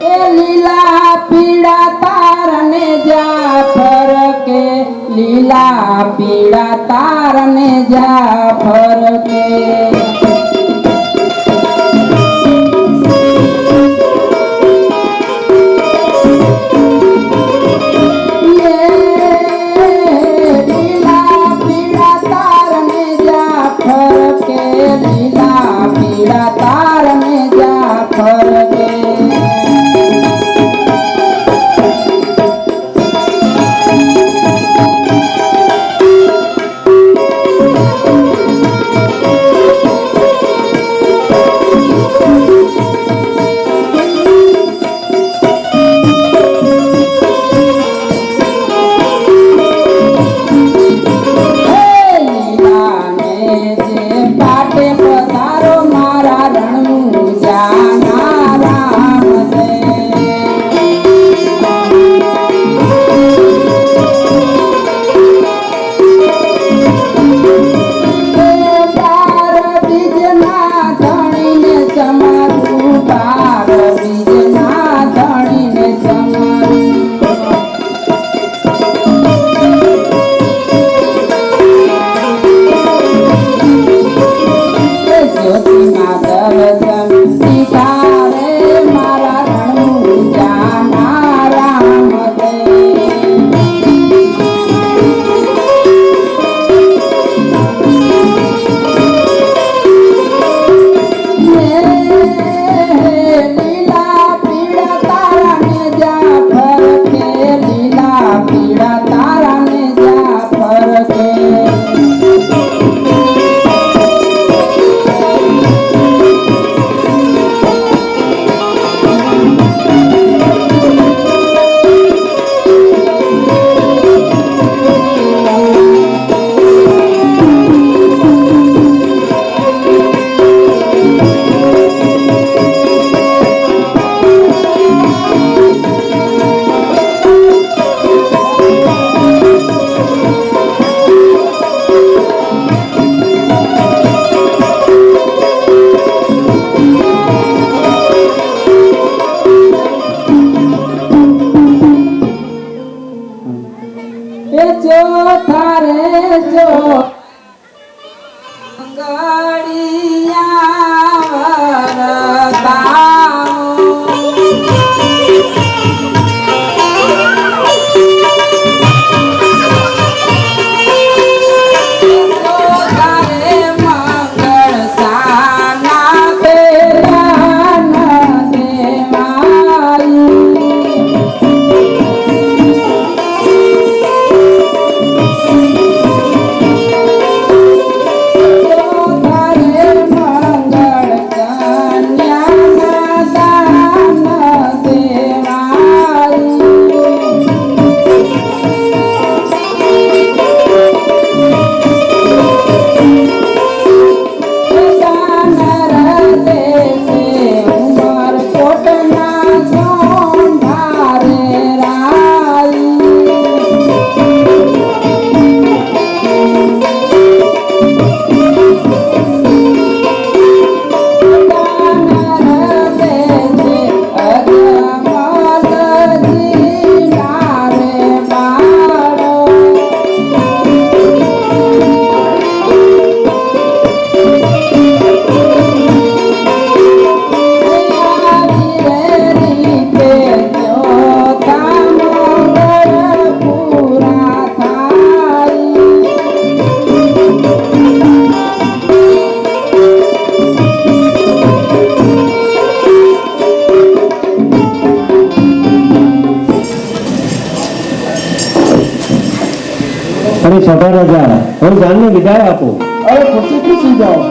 એ લીલા પીળા તારને જા ફરકે. લીલા પીળા તારને જા ફરકે. વિદાય આપો. અરે ખુશી ખુશી જાઓ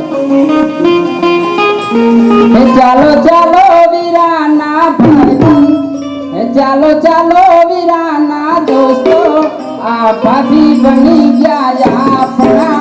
હે ચાલો ચાલો વીરાના ભાઈ ચાલો ચાલો વીરાના દોસ્તો. આ ભાભી બની ગયા આપણા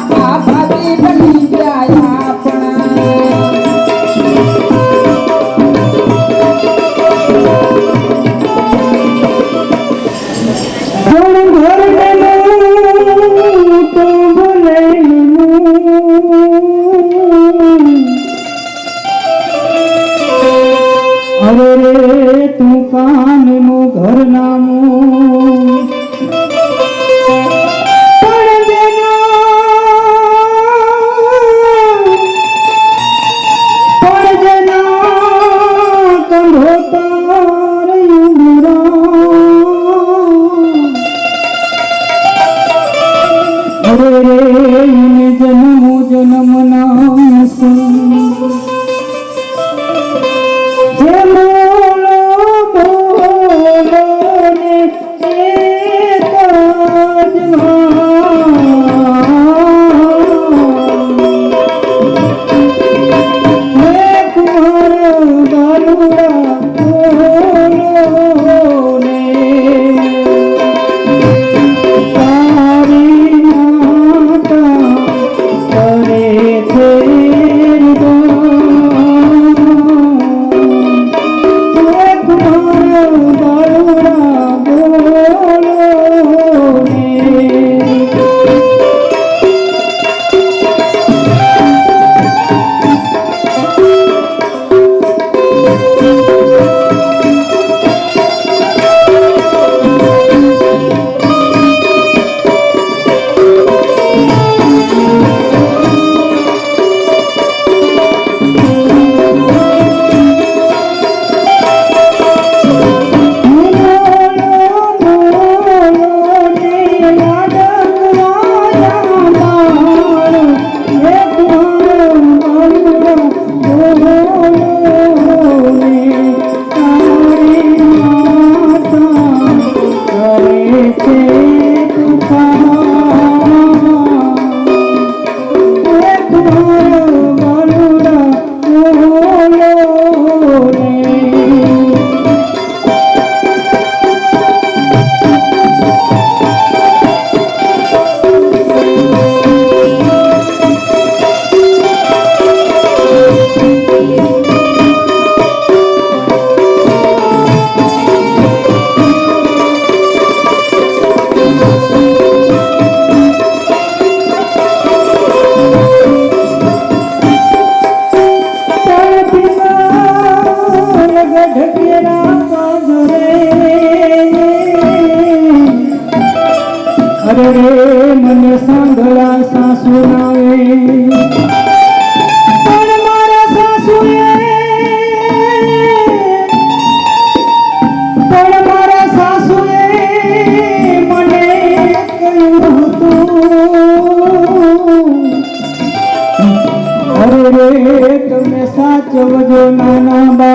বাবা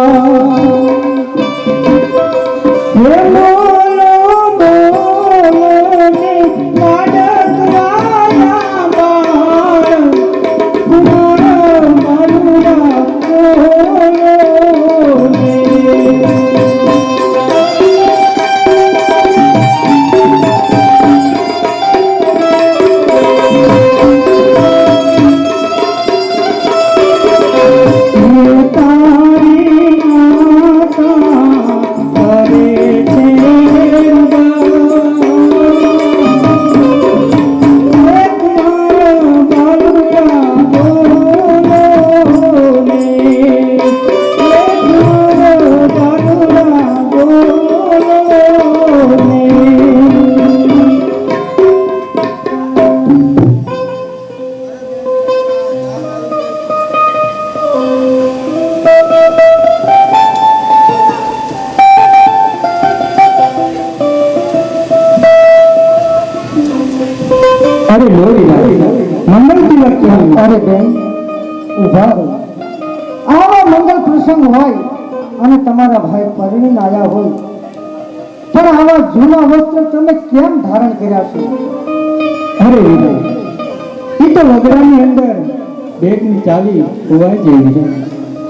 બેગની હોવા જેવી છે.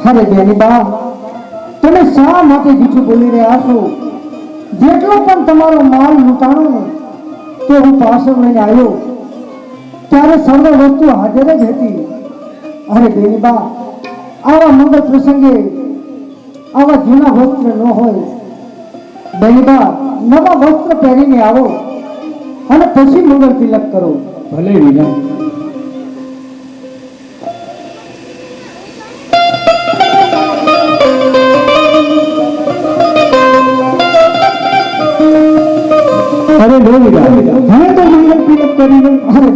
અરે બેની બા, તમે શા માટે બીજું બોલી રહ્યા છો? જેટલો પણ તમારો માલ લૂંટાણો તે હું પાછળ લઈને આવ્યો, ત્યારે સર્વ વસ્તુ હાજર જ હતી. અરે બેની બા, આવા મંગળ પ્રસંગે આવા જૂના વસ્ત્ર ન હોય. બેની બા, નવા વસ્ત્ર પહેરીને આવો અને પછી મંગળ તિલક કરો. ભલે વિના અરે હવે તો મંગળ તિલક કરીને અરે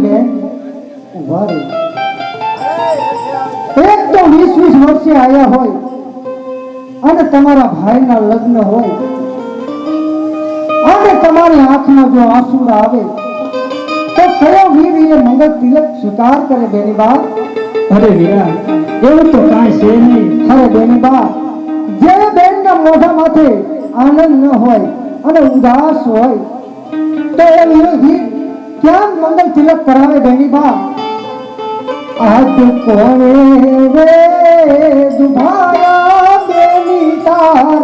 ઊભા એક તો વીસ વીસ વર્ષે આવ્યા હોય અને તમારા ભાઈના લગ્ન હોય અને તમારી આંખમાં જો આંસુ આવે તો કયો વીર એ મંગલ તિલક સ્વીકાર કરે બેની બા અરે વીરા એવું તો કાંઈ છે નહીં. અરે બેની બા જે બેનના મોઢા માથે આનંદ ન હોય અને ઉદાસ હોય વીર ક્યાં મંગલ તિલક કરાવે બેની બા? આજ કોણે વે દુભાયા બેની તાર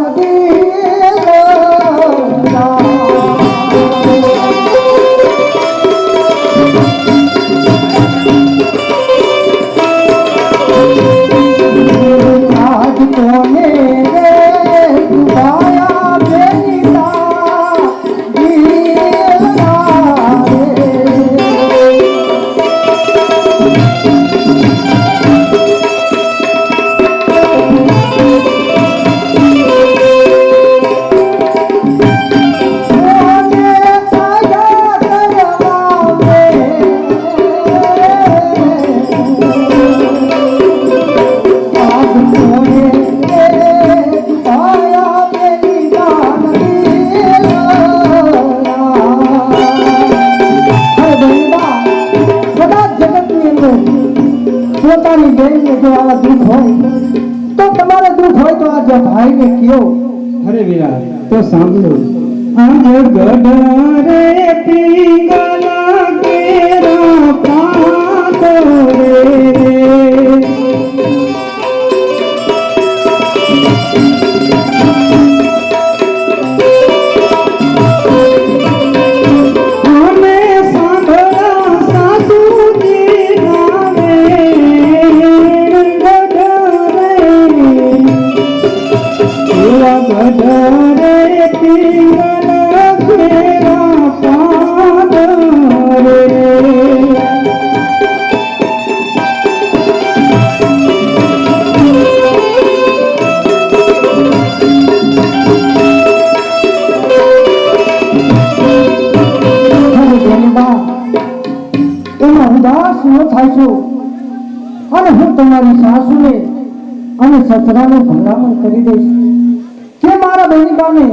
મારા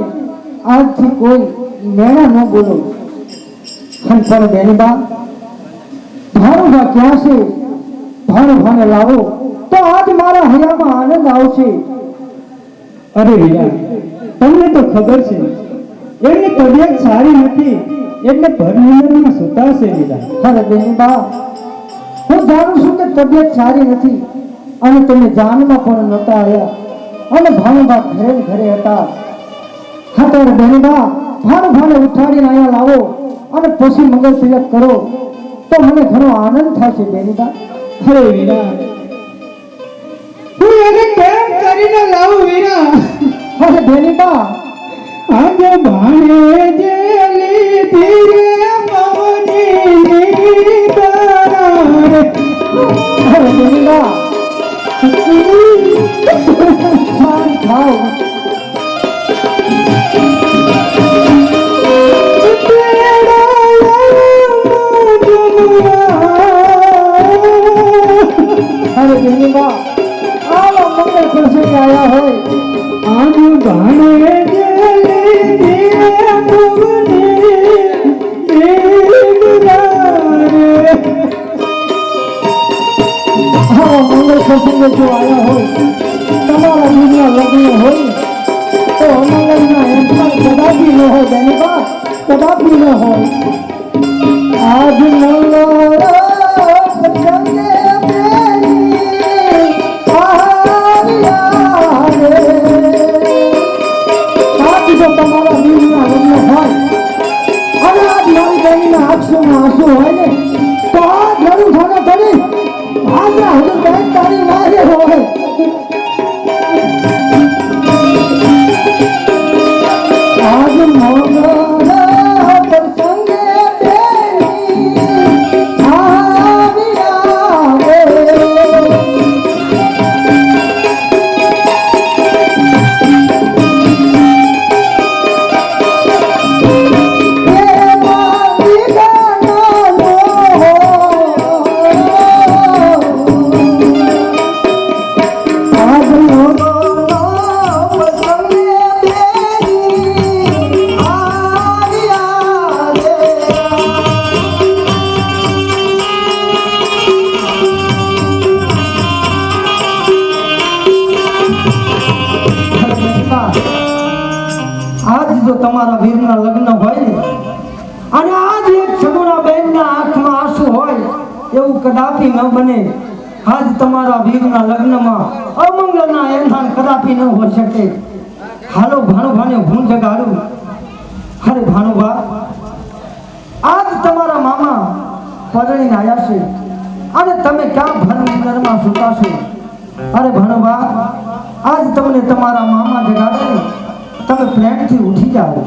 આજથી કોઈ મેળા ન બોલો. અને બેનબા બેનીબા ભાણુભા ક્યાં છે? ભાણુભાને લાવો, તો આજ મારા હૈયામાં આનંદ આવશે. અરે વીરા તમને તો ખબર છે, એમની તબિયત સારી નથી એટલે ભરનિંદરમાં સૂતા છે વીરા અરે બેનબા હું જાણું છું કે તબિયત સારી નથી, અને તમે જાનમાં પણ નહોતા આવ્યા, અને ભાણુભા ઘરે ઘરે હતા. હા ત્યારે બેનીબા ભાણુભાને ઉઠાડીને અહીંયા લાવો અને પછી મંગળ તિલક કરો. તો મને ઘણો આનંદ થશે બેનીબા. અરે વીરા. હું એને કેમ કરીને લાવું વીરા. અરે બેનીબા આજે ભાણે તમારા વીરના લગ્નમાં અમંગલના એંધાન કદાપી ન હોઈ શકે. હાલો ભાણુભાને હું જગાડું. અરે ભાનુભા આજ તમારા મામા પરણીને આવ્યા છે. અને તમે ક્યાં ભરનગરમાં સૂતા છો? અરે ભાનુભા આજ તમને તમારા મામા જગાડે. ને તમે પ્રેમથી ઉઠી જાઓ.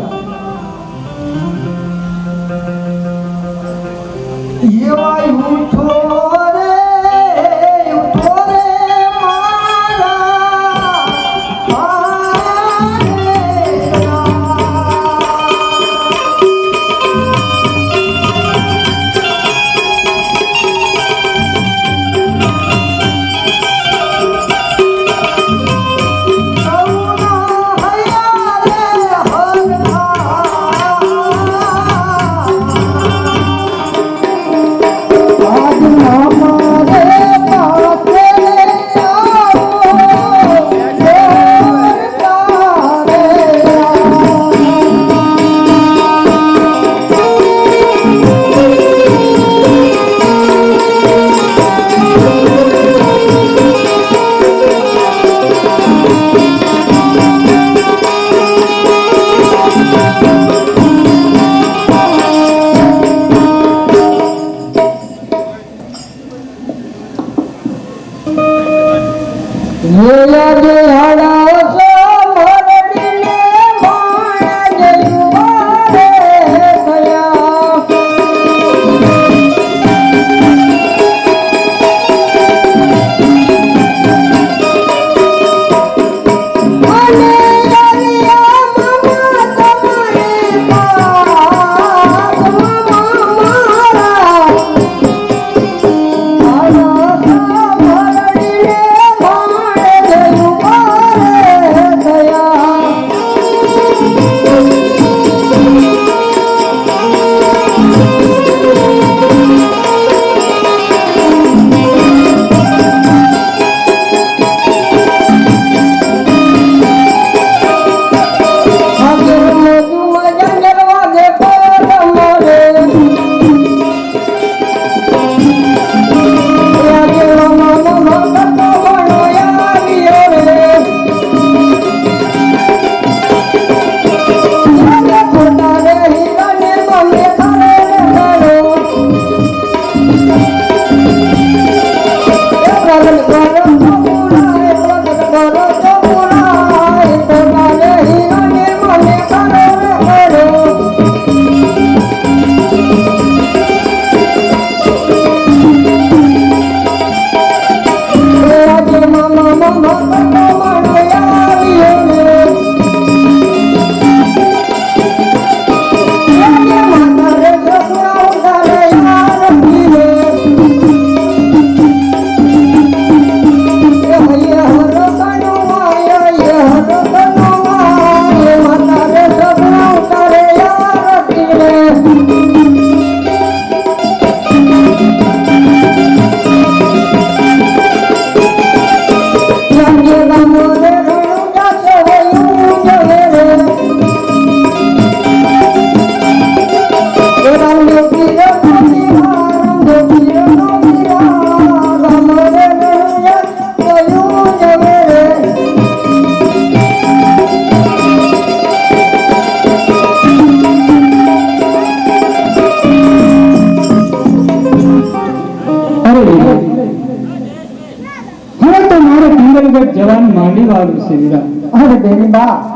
ની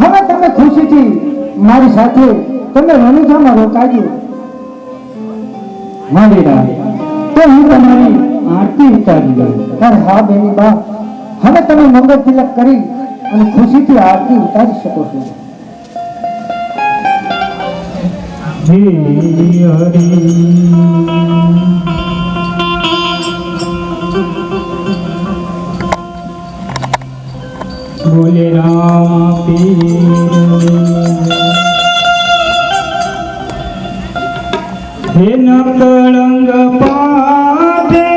હવે તમે ખુશીથી મારી સાથે તમે રણુજામાં રોકાજો. માંડીરા તો હું તમારી આરતી ઉતારી દઉં પણ હા, બેની બા, હવે તમે મંગળ તિલક કરી અને ખુશીથી આરતી ઉતારી શકો છો. હે હરી. ભોલેરા હે ન કળંગ પાધે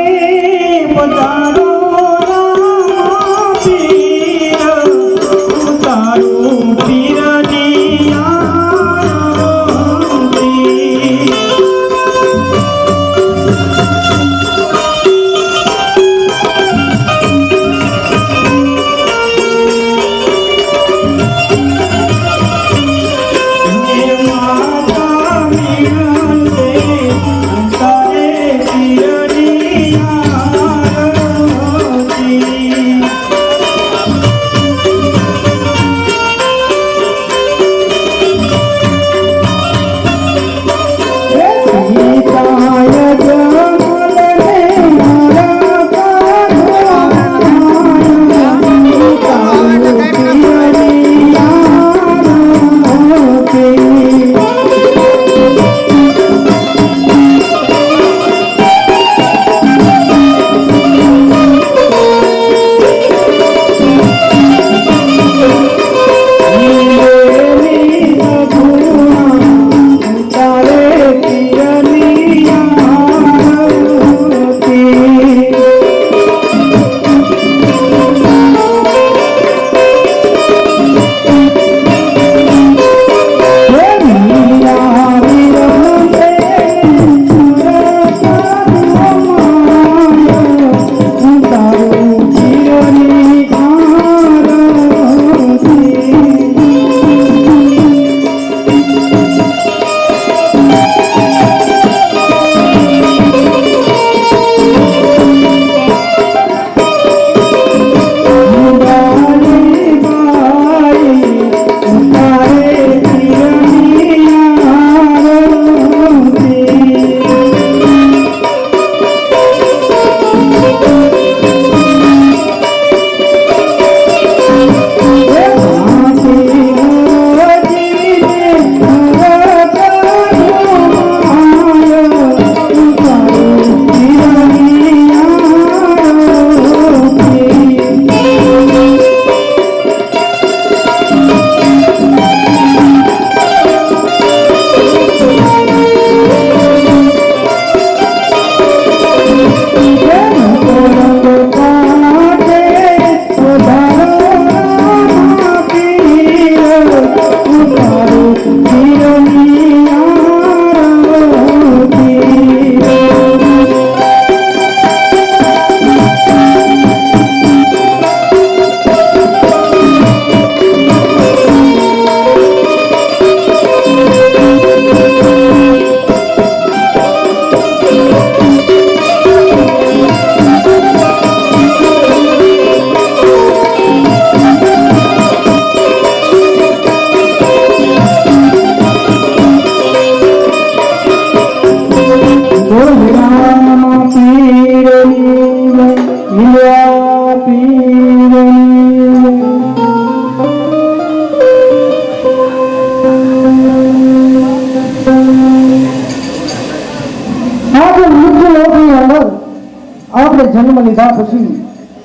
જન્મ લીધા પછી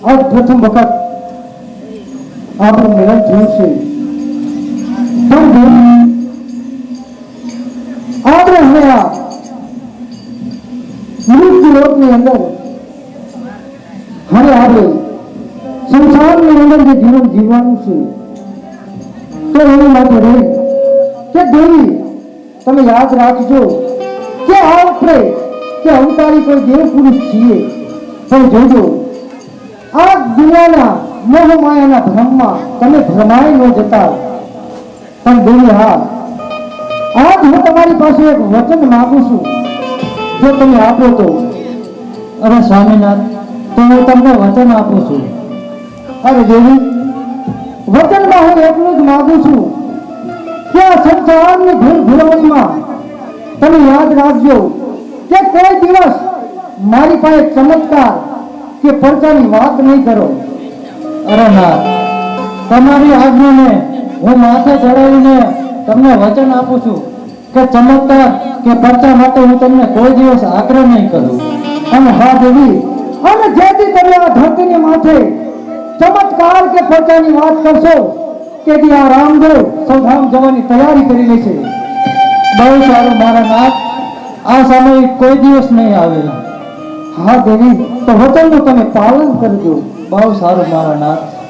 આ પ્રથમ વખત આપણું મિલન થયું છે. આપણે હવે આ મૃત્યુ લોકની અંદર આપણે અંદર જે જીવન જીવવાનું છે, તો એની માટે રહી. કે દેવી તમે યાદ રાખજો કે આપણે, કે અવતારી કોઈ દેવ પુરુષ છીએ. પણ જોજો, આ દુનિયાના મોહ માયાના ભ્રમમાં તમે ભ્રમાય ન જતા. પણ દેવી હા, આજ હું તમારી પાસે એક વચન માગું છું. જો તમે આપો તો. અરે સ્વામીનાથ તો હું તમને વચન આપું છું. અરે દેવી, વચનમાં હું એટલું જ માગું છું કે આ સંસારની ભૂલ ભૂલવણીમાં તમે યાદ રાખજો કે કોઈ દિવસ મારી પાસે ચમત્કાર કે પડતાની વાત નહીં કરો. અરે ના તમારી આજ્ઞાને હું માથે ચડાવીને તમને વચન આપું છું કે ચમત્કાર કે પડતા માટે હું તમને કોઈ દિવસ આગ્રહ નહીં કરું. અને હા, દેવી, અને જેથી તમે આ ધરતીની માથે ચમત્કાર કે પડતાની વાત કરશો, તેથી આ રામદેવ સૌધામ જવાની તૈયારી કરી લે છે બહુ સારું, મારા નાથ, આ સમય કોઈ દિવસ નહીં આવેલા. હા દેવી તો વચનનું તમે પાલન કરજો. બહુ સારું મારા નાથ.